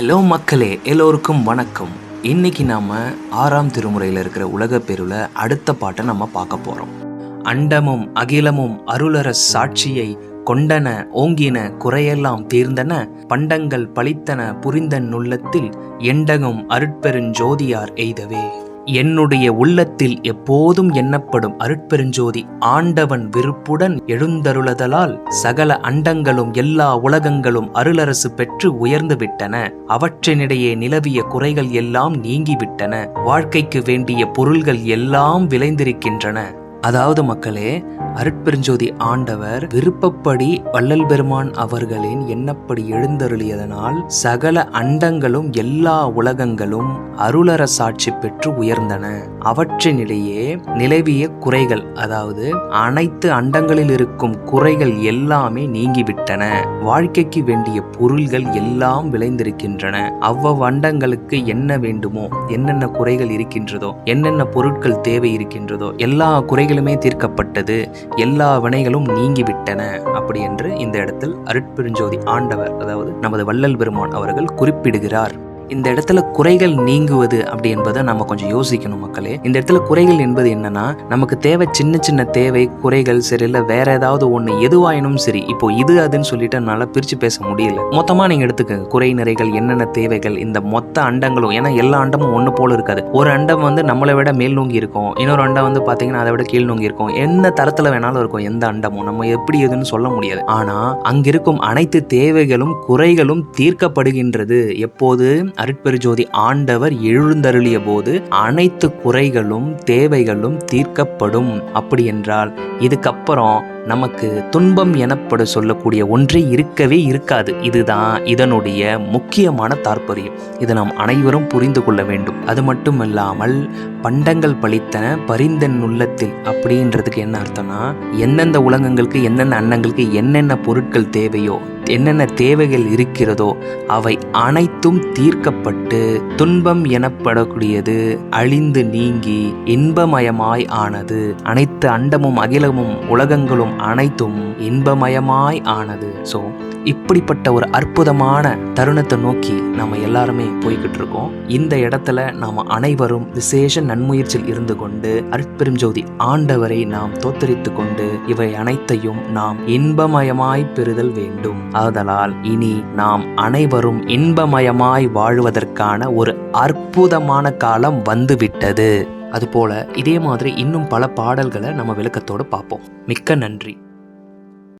Hello மக்களே எல்லோருக்கும் வணக்கம். இன்னைக்கு நாம ஆறாம் திருமுறையில் இருக்கிற உலக பேருல அடுத்த பாட்டை நம்ம பார்க்க போறோம். அண்டமும் அகிலமும் அருளர சாட்சியை கொண்டன ஓங்கின குறையெல்லாம் தீர்ந்தன பண்டங்கள் பழித்தன புரிந்த நுள்ளத்தில் எண்டகும் அருட்பெருஞ்சோதியார் எய்தவே. என்னுடைய உள்ளத்தில் எப்போதும் எண்ணப்படும் அருட்பெருஞ்சோதி ஆண்டவன் விருப்புடன் எழுந்தருளதலால் சகல அண்டங்களும் எல்லா உலகங்களும் அருளரசு பெற்று உயர்ந்து விட்டன அவற்றினிடையே நிலவிய குறைகள் எல்லாம் நீங்கிவிட்டன. வாழ்க்கைக்கு வேண்டிய பொருள்கள் எல்லாம் விளைந்திருக்கின்றன. அதாவது மக்களே அருட்பெருஞ்சோதி ஆண்டவர் விருப்பப்படி வள்ளல் பெருமான் அவர்களின் எண்ணப்படி எழுந்தருளியதனால் சகல அண்டங்களும் எல்லா உலகங்களும் அருளர சாட்சி பெற்று உயர்ந்தன. அவற்றினிடையே நிலவிய குறைகள் அதாவது அனைத்து அண்டங்களில் இருக்கும் குறைகள் எல்லாமே நீங்கிவிட்டன. வாழ்க்கைக்கு வேண்டிய பொருள்கள் எல்லாம் விளைந்திருக்கின்றன. அவ்வவ் அண்டங்களுக்கு என்ன வேண்டுமோ என்னென்ன குறைகள் இருக்கின்றதோ என்னென்ன பொருட்கள் தேவை இருக்கின்றதோ எல்லா குறைகள் வினைகளுமே தீர்க்கப்பட்டது. எல்லா வினைகளும் நீங்கிவிட்டன அப்படி என்று இந்த இடத்தில் அருட்பெருஞ்சோதி ஆண்டவர் அதாவது நமது வள்ளல் பெருமான் அவர்கள் குறிப்பிடுகிறார். இந்த இடத்துல குறைகள் நீங்குவது அப்படி என்பதை நம்ம கொஞ்சம் யோசிக்கணும் மக்களே. இந்த இடத்துல குறைகள் என்பது என்னன்னா நமக்கு தேவை சின்ன சின்ன தேவை குறைகள் சரி இல்லை வேற ஏதாவது ஒன்று எதுவாயினும் சரி இப்போ இது அதுன்னு சொல்லிட்டு என்னால் பிரித்து பேச முடியல. மொத்தமாக நீங்கள் எடுத்துக்கங்க. குறை நிறைகள் என்னென்ன தேவைகள் இந்த மொத்த அண்டங்களும் ஏன்னா எல்லா அண்டமும் ஒன்று போல இருக்காது. ஒரு அண்டம் வந்து நம்மளை விட மேல் நோங்கி இருக்கும். இன்னொரு அண்டம் வந்து பார்த்தீங்கன்னா அதை விட கீழ் நோங்கி இருக்கும். எந்த தரத்தில் வேணாலும் இருக்கும் எந்த அண்டமும். நம்ம எப்படி எதுன்னு சொல்ல முடியாது. ஆனால் அங்கிருக்கும் அனைத்து தேவைகளும் குறைகளும் தீர்க்கப்படுகின்றது. எப்போது? அருட்பெருஜோதி ஆண்டவர் எழுந்தருளிய போது அனைத்து குறைகளும் தேவைகளும் தீர்க்கப்படும். அப்படி என்றால் இதுக்கப்புறம் நமக்கு துன்பம் எனப்பட சொல்லக்கூடிய ஒன்றே இருக்கவே இருக்காது. இதுதான் இதனுடைய முக்கியமான தாற்பயம். இது நாம் அனைவரும் புரிந்து கொள்ள வேண்டும். அது மட்டும் இல்லாமல் பண்டங்கள் பழித்தன பரிந்தன் உள்ளத்தில் அப்படின்றதுக்கு என்ன அர்த்தம்னா எந்தெந்த உலகங்களுக்கு என்னென்ன அன்னங்களுக்கு என்னென்ன பொருட்கள் தேவையோ என்னென்ன தேவைகள் இருக்கிறதோ அவை அனைத்தும் தீர்க்கப்பட்டு துன்பம் எனப்படக்கூடியது. அழிந்து நீங்கி இன்பமயமாய் ஆனது. அனைத்து அண்டமும் அகிலமும் உலகங்களும் அனைத்தும் இன்பமயமாய் ஆனது. ஸோ இப்படிப்பட்ட ஒரு அற்புதமான தருணத்தை நோக்கி நம்ம எல்லாருமே போய்கிட்டு இருக்கோம். இந்த இடத்துல நாம் அனைவரும் விசேஷ நன்முயற்சியில் இருந்து கொண்டு அற்பெருஞ்சோதி ஆண்டவரை நாம் தோத்தரித்து கொண்டு இவை அனைத்தையும் நாம் இன்பமயமாய் பெறுதல் வேண்டும். ஆதலால் இனி நாம் அனைவரும் இன்பமயமாய் வாழ்வதற்கான ஒரு அற்புதமான காலம் வந்துவிட்டது. அதுபோல இதே மாதிரி இன்னும் பல பாடல்களை நம்ம விளக்கத்தோடு பார்ப்போம். மிக்க நன்றி.